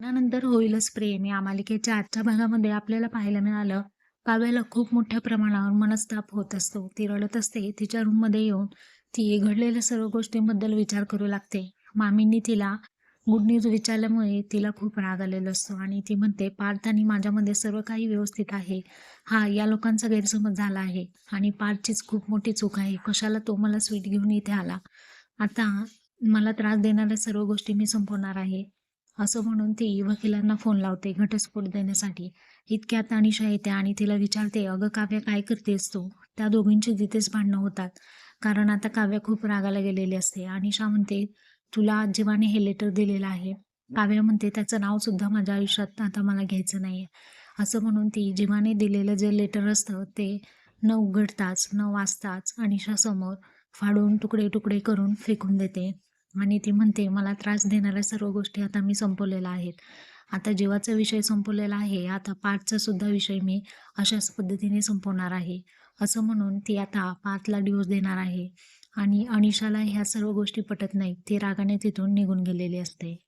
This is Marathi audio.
त्यानंतर होईलच प्रेम. या मालिकेच्या आजच्या भागामध्ये आपल्याला पाहायला मिळालं काव्याला खूप मोठ्या प्रमाणावर मनस्ताप होत असतो. ती रडत असते तिच्या रूममध्ये येऊन ती घडलेल्या सर्व गोष्टींबद्दल विचार करू लागते. मामींनी तिला गुड न्यूज विचारल्यामुळे तिला खूप राग आलेला असतो आणि ती म्हणते पार्थ आणि माझ्यामध्ये सर्व काही व्यवस्थित आहे. हा या लोकांचा गैरसमज झाला आहे आणि पार्थचीच खूप मोठी चूक आहे. कशाला तो मला स्वीट घेऊन इथे आला? आता मला त्रास देणाऱ्या सर्व गोष्टी मी संपवणार आहे. असं म्हणून ती वकिलांना फोन लावते घटस्फोट देण्यासाठी. इतक्यात अनिशा येते आणि तिला विचारते अगं काव्या काय करतेस तू? त्या दोघींची तिथेच भांडणं होतात. कारण आता काव्या खूप रागाला गेलेली असते. अनिशा म्हणते तुला आजीवाने हे लेटर दिलेलं आहे. काव्या म्हणते त्याचं नाव सुद्धा माझ्या आयुष्यात आता मला घ्यायचं नाही असं म्हणून ती जीवाने दिलेलं जे लेटर असतं ते न उघडताच न वाचताच अनिशासमोर फाडून तुकडे तुकडे करून फेकून देते. आणि ती म्हणते मला त्रास देणाऱ्या सर्व गोष्टी आता मी संपवलेल्या आहेत. आता जीवाचा विषय संपवलेला आहे आता पाठचा सुद्धा विषय मी अशाच पद्धतीने संपवणार आहे. असं म्हणून ती आता पाचला डिवोर्स देणार आहे. आणि अनिशाला ह्या सर्व गोष्टी पटत नाहीत. ती रागाने तिथून निघून गेलेली असते.